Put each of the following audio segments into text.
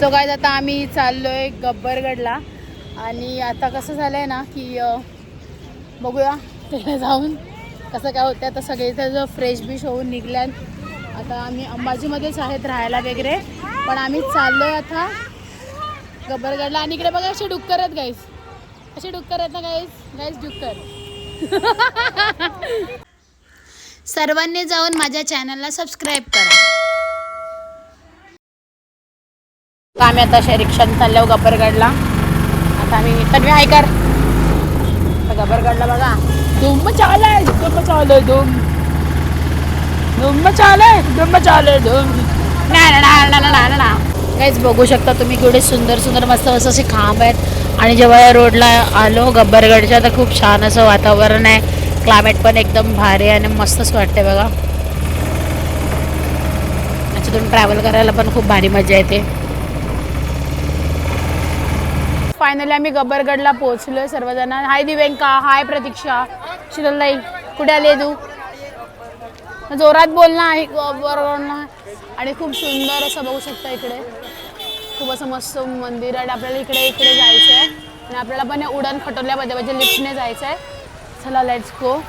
So काय आता आम्ही चाललोय गब्बरगडला. आणि आता कसं झालंय ना की बघूया तिकडे जाऊन कसं काय होतं आता सगळे इथं जर फ्रेश बिश होऊन निघल्यात. आता आम्ही अंबाजीमध्येच आहेत राहायला वगैरे. पण आम्ही चाललोय आता गब्बरगडला. आणि इकडे बघा असे डुक्कर आहेत गाईस असे डुक्कर आहेत ना गाईस गाईस डुक्कर. सर्वांनी जाऊन माझ्या चॅनलला सबस्क्राईब करा. आम्ही आता अशा रिक्षाने चाललो गब्बरगडला आता आम्ही तन्वी हाय कर. गब्बरगडला बघा. धुम्म चालय धुम्म चालय धुम. धुम्म चालय धुम्म चालय धुम. ना ना ना ना ना ना ना काहीच बघू शकता तुम्ही केवढे सुंदर सुंदर मस्त असं असे खांब आहेत. आणि जेव्हा या रोडला आलो गब्बरगडच्या तर खूप छान असं वातावरण आहे. क्लायमेट पण एकदम भारी आहे आणि मस्तच वाटते बघा. त्याच्यातून ट्रॅव्हल करायला पण खूप भारी मजा येते. फायनली आम्ही गब्बरगडला पोहोचलोय सर्वजण. हाय दिव्यांका हाय प्रतीक्षा. शिरलताई कुठे आले तू? जोरात बोलणं आहे गब्बरगडला आणि खूप सुंदर असं बघू शकता इकडे. खूप असं मस्त मंदिर आणि आपल्याला इकडे इकडे जायचं आहे आणि आपल्याला पण या उडण खटोल्यामध्ये म्हणजे लिफ्टने जायचं आहे चला लेट्स गो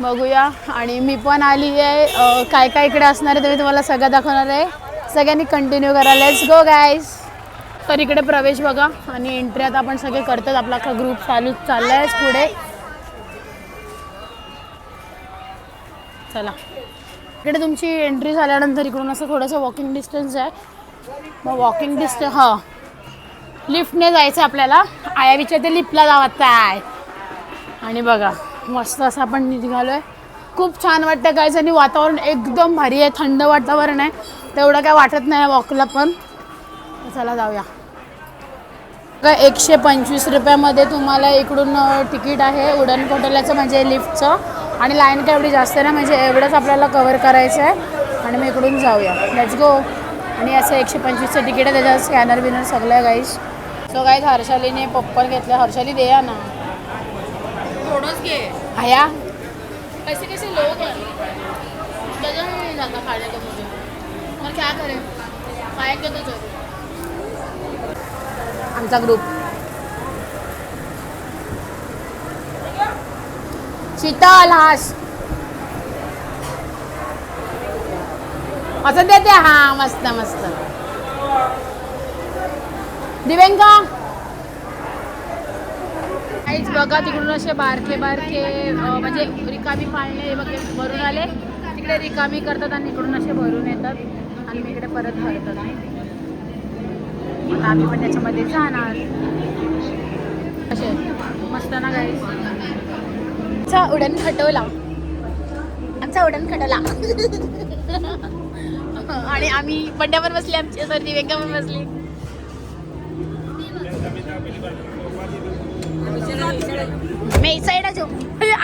बघूया. आणि मी पण आली आहे काय काय इकडे असणार आहे तुम्ही तुम्हाला सगळं दाखवणार आहे. सगळ्यांनी कंटिन्यू करा. लेट्स गो गायस तर इकडे प्रवेश बघा. आणि एंट्री आता आपण सगळे करतात आपला अख्खा ग्रुप चालू चाललाय पुढे. चला. इकडे तुमची एंट्री झाल्यानंतर इकडून असं थोडंसं वॉकिंग डिस्टन्स आहे. मग वॉकिंग डिस्टन्स हां. लिफ्टने जायचं आहे आपल्याला. आयावीच्या ते लिफ्टला जावं आहे. आणि बघा मस्त असं आपण निघालो आहे खूप छान वाटतं काय आणि वातावरण एकदम भारी आहे. थंड वातावरण आहे. तेवढं काय वाटत नाही वॉकला पण. चला जाऊया. काय एकशे पंचवीस रुपयामध्ये तुम्हाला इकडून तिकीट आहे उडण कोटल्याचं म्हणजे लिफ्टचं. आणि लाईन काय एवढी जास्त नाही म्हणजे एवढंच आपल्याला कवर करायचं आहे. आणि मग इकडून जाऊया. लेट्स गो आणि असं एकशे पंचवीसचं तिकीट आहे त्याच्यावर स्कॅनर बिनर सगळं आहे गाईस सो गाईज हर्षालीने पप्पल घेतलं. हर्षाली दे या ना. थोडंच घे. आया? पैसे कैसे लोग हैं जगह ही नहीं जाता खाने को मुझे और क्या करें? खाएंगे तो जरूर आमचा ग्रुप. शीतल हास. असं देते हा मस्त मस्त. दिव्यांका? काहीच बघा तिकडून असे बारके बारके म्हणजे रिकामी पाळणे वगैरे भरून आले. तिकडे रिकामी करतात आणि इकडून असे भरून येतात. आणि मी इकडे परत भरतात आता आम्ही पण त्याच्यामध्ये जाणार. असे मस्त ना गाईस आमचा उडण खटवला. आमचा उडण खटवला. आणि आम्ही पड्ड्यावर बसले आमची सर दिव्यांका पण बसली. मी एक साईड जो.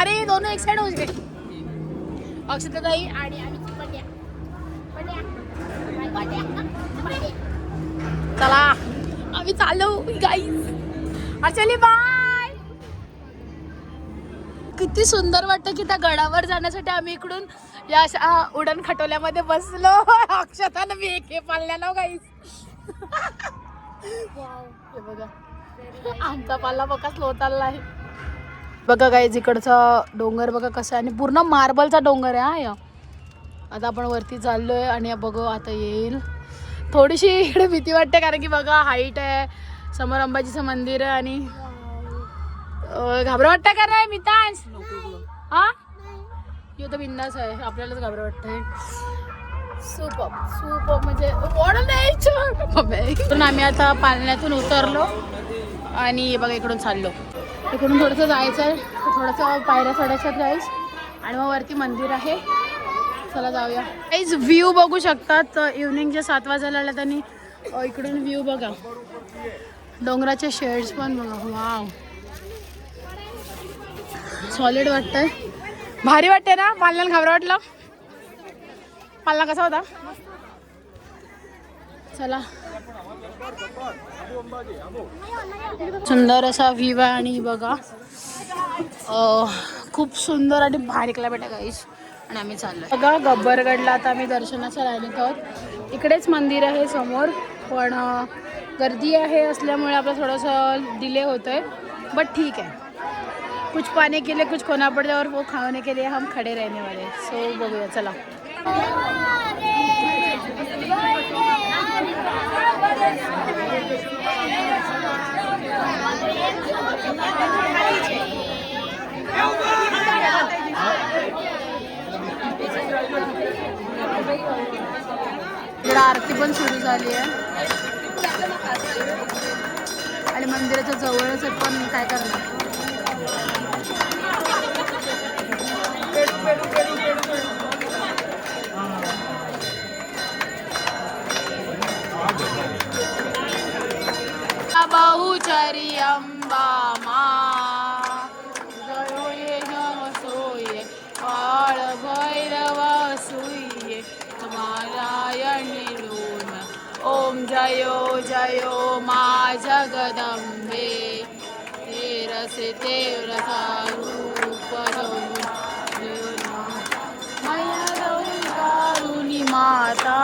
अरे दोन एक साईड होऊ गए अक्षताताई आणि आम्ही बंड्या बंड्या बंड्या चला. आम्ही चाललो गाईज चली बाय किती सुंदर वाटतं की त्या गडावर जाण्यासाठी आम्ही इकडून या अशा उडण खटोल्यामध्ये बसलो. अक्षतानं मी एक हे पाळल्या गाईज हे बघा. आमचा पाला बघा स्लो चालला आहे बघा गाईज इकडचा डोंगर बघा कसा आहे. आणि पूर्ण मार्बलचा डोंगर आहे हा या. आता आपण वरती चाललोय आणि बघू आता येईल. थोडीशी इकडे भीती वाटते कारण की बघा हाईट आहे समोर अंबाजीचं मंदिर आहे आणि अं, घाबरं वाटतं का नाही मितांश हा? तर बिंदास आहे आपल्यालाच घाबरं वाटतंय. सूप सूप म्हणजे ओढ द्यायचं आम्ही आता पालण्यातून उतरलो आणि बघा इकडून चाललो. इकडून थोडंसं जायचं आहे थोडंसं पायऱ्या चढायच्यात जायच आणि मग वरती मंदिर आहे. चला जाऊया. काहीच व्ह्यू बघू शकतात. इव्हनिंगच्या सात वाजायला आल्या त्यांनी इकडून व्ह्यू बघा. डोंगराचे शेड्स पण बघा. वाव सॉलिड वाटतंय. भारी वाटते ना? पालनाला घाबरा वाटलं? पालना कसा होता? चला. सुंदर असा व्ह्यू आहे आणि बघा. खूप सुंदर आणि भारी क्लायमेट आहे गाईस आणि आम्ही चाललो बघा गब्बरगडला आता आम्ही दर्शनाच्या लाईनीत आहोत. इकडेच मंदिर आहे समोर पण गर्दी आहे असल्यामुळे आपलं थोडंसं डिले होतं आहे बट ठीक है कुछ पाने के लिए कुछ खोना पड़ता है और वो खाने के लिए हम खड़े रहने वाले हैं. सो बघूया चला. आरती पण सुरू झाली आहे. आणि मंदिराच्या जवळच पण काय करणार? बहुचरी अंबा. जयो जयो मा जगदम्बे। तेरसे तेरसा रूप मया कारुणी माता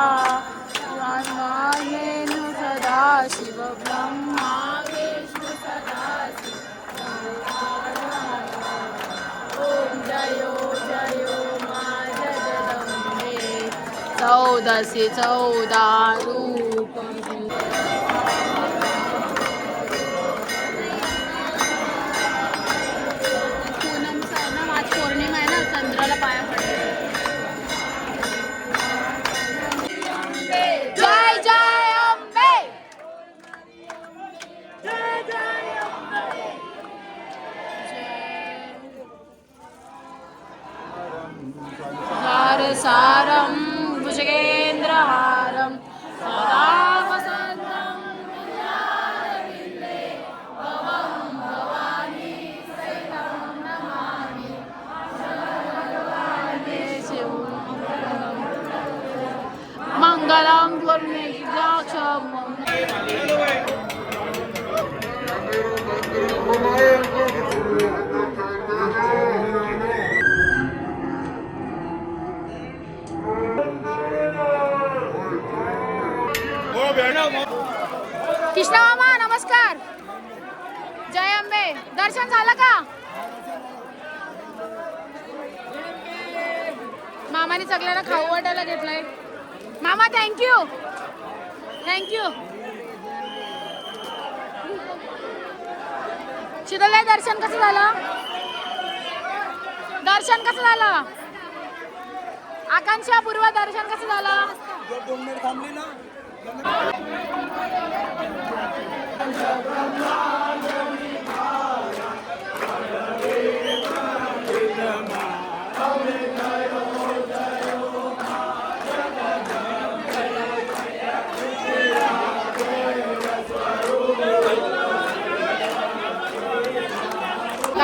रामायण सदा शिव ब्रह्मा। विष्णू सदा ओम जयो जयो मा जगदम्बे। चौदाशे चौदा रूप सारं भुजगेन्द्रहारं दर्शन झालं का? मामाने सगळ्यांना खाऊ वाटायला घेतलंय. मामा थँक्यू थँक्यू शीतलताई दर्शन कसं झालं? दर्शन कसं झालं? आकांक्षा पूर्व दर्शन कसं झालं?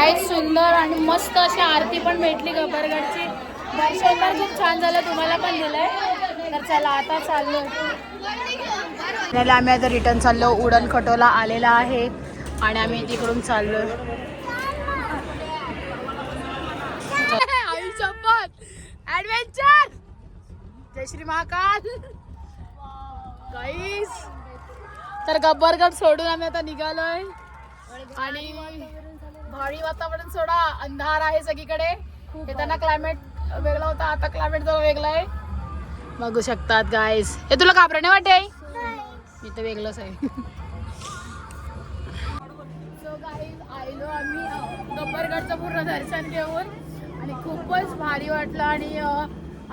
काही सुंदर आणि मस्त अशी आरती पण भेटली गबरगडची दर्शन पण खूप छान झालं तुम्हाला पण दिलंय. तर चला आता चाललो. आम्ही आता रिटर्न चाललो. उडण खटोला आलेला आहे आणि आम्ही तिकडून चाललो. आई ऍडव्हेंचर जय श्री महाकाल! गाईस तर गब्बरगड सोडून आम्ही आता निघालोय. भारी वातावरण सोडा अंधार आहे सगळीकडे. येताना क्लायमेट वेगळा होता आता क्लायमेट जरा वेगळा आहे. बघू शकतात गाईस हे तुला घाबरणे नाही वाटते मी तर वेगळंच आहे. सो गाईज आम्ही गब्बरगडचं पूर्ण दर्शन घेऊन. आणि खूपच भारी वाटलं आणि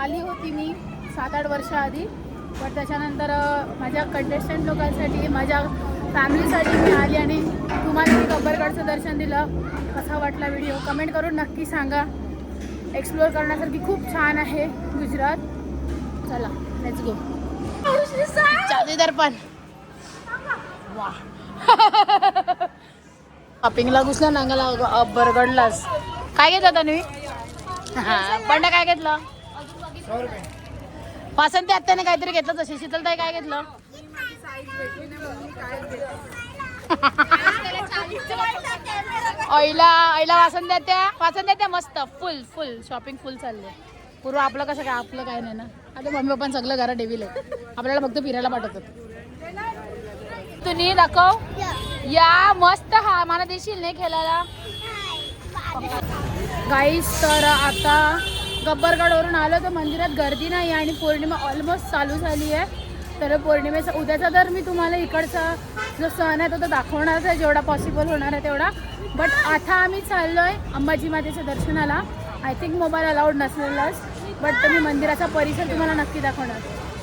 आली होती मी सात आठ वर्ष आधी. पण त्याच्यानंतर माझ्या कंटेस्टंट लोकांसाठी माझ्या फॅमिलीसाठी मी आली आणि गब्बरगडचं दर्शन दिलं. कसा वाटला व्हिडिओ कमेंट करून नक्की सांगा. एक्सप्लोअर करण्यासारखी खूप छान आहे गुजरात. चला लेट्स गो चालू दर्पण वा शॉपिंगला घुसला नांगाला बरगडलाच काय घेतलं तन्वी? हा बंड काय घेतलं? वासंती आत्याने काहीतरी घेतलं तशी शीतलताई काय घेतलं? ऑइला ऑइला त्या आत्या द्या त्या मस्त फुल फुल शॉपिंग फुल चालले पूर्व आपलं कसं काय आपलं काय नाही ना. आता मम्मी पप्पा सगळं घरात डेविल आपल्याला फक्त फिरायला पाठवतात. तुम्ही दाखव. या मस्त हा मला देशील नाही खेळायला? गाईस तर आता गब्बरगडवरून आलो तर मंदिरात गर्दी नाही आणि पौर्णिमा ऑलमोस्ट चालू झाली आहे. तर पौर्णिमेचा उद्याचा तर मी तुम्हाला इकडचा जो सण आहे तो तर दाखवणारच आहे जेवढा पॉसिबल होणार आहे तेवढा. बट आता आम्ही चाललो आहे अंबाजी मातेच्या दर्शनाला. आय थिंक मोबाईल अलाउड नसलेलाच बट मी मंदिराचा परिसर तुम्हाला नक्की दाखवणार.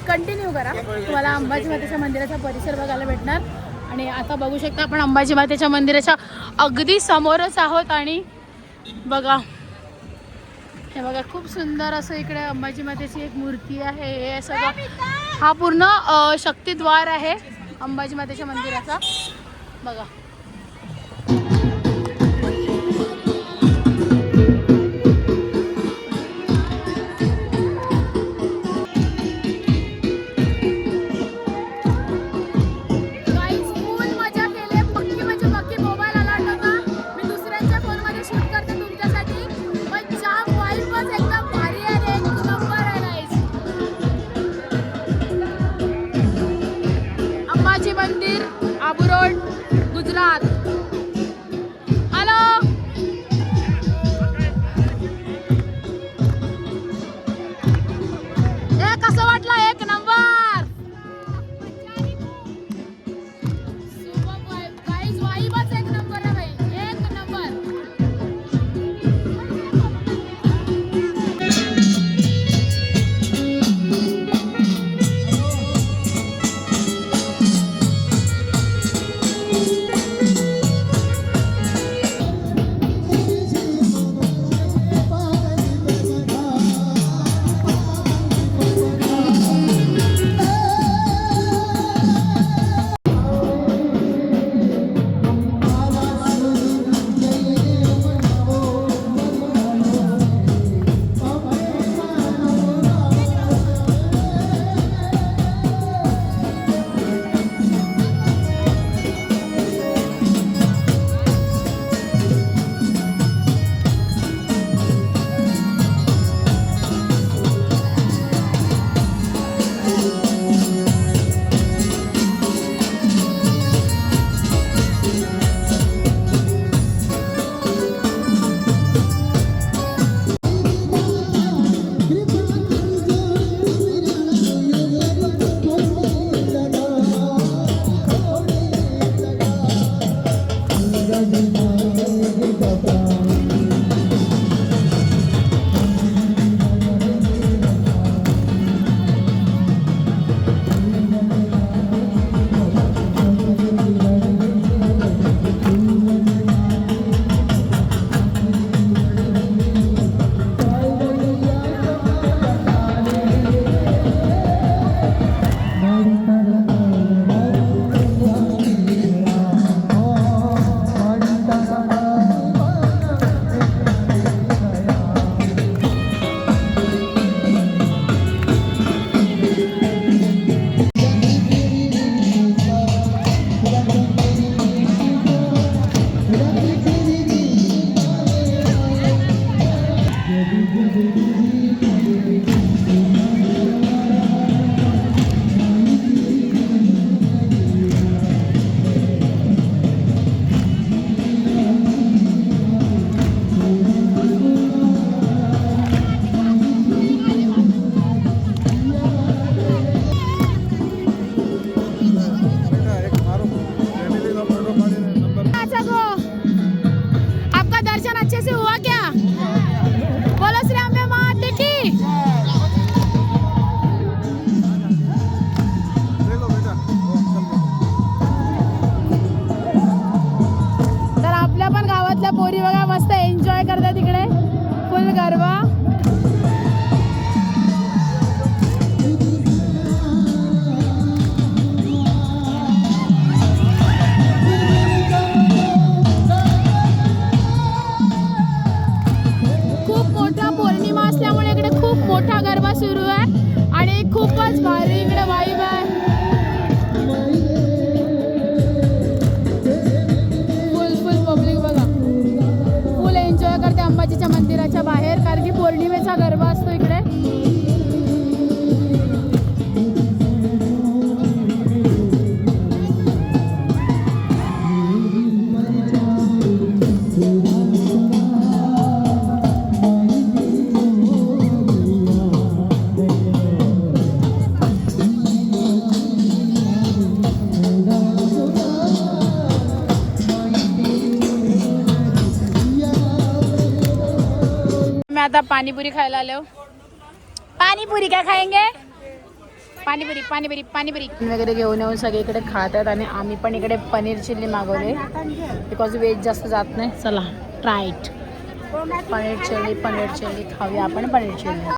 कंटिन्यू करा. तुम्हाला अंबाजी मातेच्या मंदिराचा परिसर बघायला भेटणार. आणि आता बघू शकता आपण अंबाजी मातेच्या मंदिराच्या अगदी समोरच आहोत आणि बघा. हे बघा खूप सुंदर असं इकडे अंबाजी मातेची एक मूर्ती आहे. हे सगळं हा पूर्ण शक्तिद्वार आहे अंबाजी मातेच्या मंदिराचा. बघा. मंदिर आबू रोड गुजरात. एन्जॉय करतात तिकडे? फुल गरबा. खूप मोठा पौर्णिमा असल्यामुळे इकडे खूप मोठा गरबा सुरू आहे. मंदिराच्या बाहेर आता पाणीपुरी खायला आलो पाणीपुरी काय खायंगे? पाणीपुरी पाणीपुरी पाणीपुरी. वगैरे घेऊन येऊन सगळीकडे खातात आणि आम्ही पण इकडे पनीर चिल्ली मागवले. बिकॉज व्हेज जास्त जात नाही. चला try it paneer chilli paneer chilli खाऊया आपण पनीर चिल्ली.